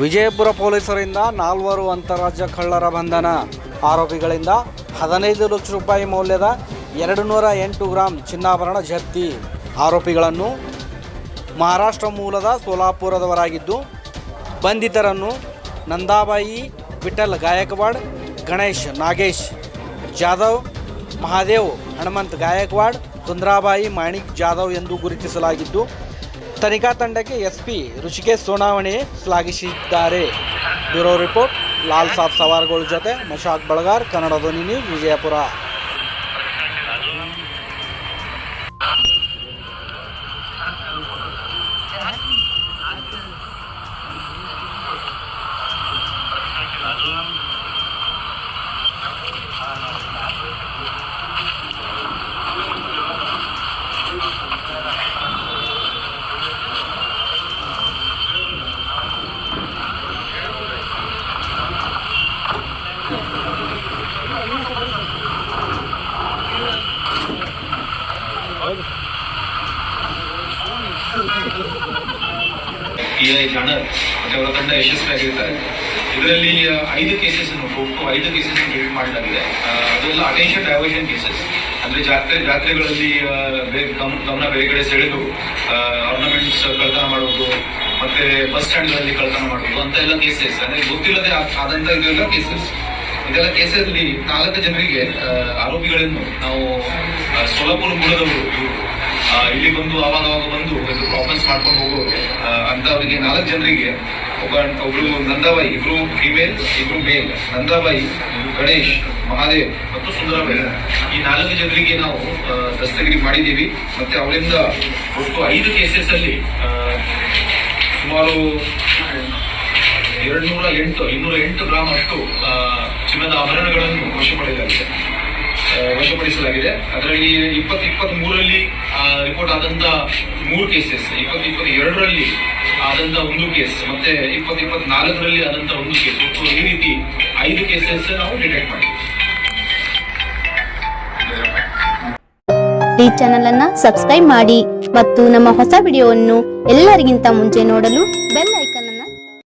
ವಿಜಯಪುರ ಪೊಲೀಸರಿಂದ ನಾಲ್ವರು ಅಂತಾರಾಜ್ಯ ಕಳ್ಳರ ಬಂಧನ. ಆರೋಪಿಗಳಿಂದ ಹದಿನೈದು ಲಕ್ಷ ರೂಪಾಯಿ ಮೌಲ್ಯದ ಎರಡು ನೂರ ಎಂಟು ಗ್ರಾಂ ಚಿನ್ನಾಭರಣ ಜಪ್ತಿ. ಆರೋಪಿಗಳನ್ನು ಮಹಾರಾಷ್ಟ್ರ ಮೂಲದ ಸೋಲಾಪುರದವರಾಗಿದ್ದು, ಬಂಧಿತರನ್ನು ನಂದಾಬಾಯಿ, ವಿಠಲ್ ಗಾಯಕ್ವಾಡ್, ಗಣೇಶ್ ನಾಗೇಶ್, ಜಾಧವ್, ಮಹಾದೇವ್, ಹನುಮಂತ್ ಗಾಯಕ್ವಾಡ್, ಸುಂದ್ರಾಬಾಯಿ, ಮಾಣಿಕ್ ಜಾಧವ್ ಎಂದು ಗುರುತಿಸಲಾಗಿದ್ದು ತನಿಖಾ ತಂಡಕ್ಕೆ ಎಸ್ಪಿ ಋಷಿಕೇಶ್ ಸೋನಾವಣೆ ಶ್ಲಾಘಿಸಿದ್ದಾರೆ. ಬ್ಯೂರೋ ರಿಪೋರ್ಟ್, ಲಾಲ್ ಸಾಬ್ ಸವಾರ್ಗಳ ಜೊತೆ ಮಶಾಕ್ ಬಳಗಾರ್, ಕನ್ನಡ ಧ್ವನಿ ನ್ಯೂಸ್ ವಿಜಯಪುರ. ಪಿ ಐ ಮತ್ತೆ ಅವರ ತಂಡ ಯಶಸ್ವಿಯಾಗಿರ್ತಾರೆ. ಇದರಲ್ಲಿ ಐದು ಕೇಸಸ್ ಒಟ್ಟು ಐದು ಕೇಸಸ್ ಕ್ರಿಯೇಟ್ ಮಾಡಲಾಗಿದೆ. ಅದೆಲ್ಲ ಅಟೆನ್ಷನ್ ಡೈವರ್ಷನ್ ಕೇಸಸ್ ಅಂದ್ರೆ ಜಾತ್ರೆ, ಜಾತ್ರೆಗಳಲ್ಲಿ ಗಮನ ಬೇರೆ ಕಡೆ ಸೆಳೆದು ಆರ್ನಮೆಂಟ್ಸ್ ಕಳ್ತನ ಮಾಡೋದು ಮತ್ತೆ ಬಸ್ ಸ್ಟ್ಯಾಂಡ್ಗಳಲ್ಲಿ ಕಳ್ತನ ಮಾಡೋದು ಅಂತ ಎಲ್ಲ ಕೇಸಸ್ ಅಂದ್ರೆ ಗೊತ್ತಿಲ್ಲದೆ ಆದಂತ ಇದೆಲ್ಲ ಕೇಸಸ್ ಇದೆಲ್ಲ ಕೇಸಲ್ಲಿ ನಾಲ್ಕು ಜನರಿಗೆ ಆರೋಪಿಗಳನ್ನು ನಾವು ಸೊಲಪುರ ಮೂಲದವರು ಇಲ್ಲಿ ಬಂದು ಆವಾಗ ಅವಾಗ ಬಂದು ಪ್ರಾಫೆನ್ಸ್ ಮಾಡ್ಕೊಂಡು ಹೋಗೋರು ಆ, ಅಂತ ಅವರಿಗೆ ನಾಲ್ಕು ಜನರಿಗೆ ಒಬ್ಬ ಒಬ್ರು ನಂದಾಬಾಯಿ ಇಬ್ರು ಫಿಮೇಲ್ ಇಬ್ರು ಮೇಲ್ ನಂದಾಬಾಯಿ ಗಣೇಶ್ ಮಹಾದೇವ್ ಮತ್ತು ಸುಂದರಾಬಾಯಿ. ಈ ನಾಲ್ಕು ಜನರಿಗೆ ನಾವು ದಸ್ತಗಿರಿ ಮಾಡಿದ್ದೀವಿ. ಮತ್ತೆ ಅವರಿಂದ ಒಟ್ಟು ಐದು ಕೇಸಸ್ ಅಲ್ಲಿ ಸುಮಾರು ಎರಡು ನೂರ ಎಂಟು ಇನ್ನೂರ ಎಂಟು ಗ್ರಾಮ್ ಅಷ್ಟು ಚಿನ್ನದ ಆಭರಣಗಳನ್ನು ವಶಪಡಿಸಲಾಗಿದೆ. ವಶಪಡಿಸಲಾಗಿದೆ. ಅದರಲ್ಲಿ ಇಪ್ಪತ್ತು ಇಪ್ಪತ್ತ್ ರಿಪೋರ್ಟ್ ಆದಂತ ಮೂರು ಕೇಸಸ್ ಇಪ್ಪತ್ತು ಇಪ್ಪತ್ತು ಎರಡರಲ್ಲಿ ಆದಂತ ಒಂದು ಕೇಸ್ ಮತ್ತೆ ಇಪ್ಪತ್ತು ಇಪ್ಪತ್ತ್ ನಾಲ್ಕರಲ್ಲಿ ಆದಂತ ಒಂದು ಕೇಸ್ ಒಟ್ಟು ಈ ರೀತಿ ಐದು ಕೇಸಸ್ ನಾವು ಡಿಟೆಕ್ಟ್ ಮಾಡಿದ್ವಿ. ಈ ಚಾನೆಲ್ ಅನ್ನ ಸಬ್ಸ್ಕ್ರೈಬ್ ಮಾಡಿ ಮತ್ತು ನಮ್ಮ ಹೊಸ ವಿಡಿಯೋವನ್ನು ಎಲ್ಲರಿಗಿಂತ ಮುಂಚೆ ನೋಡಲು ಬೆಲ್ ಐಕಾನ್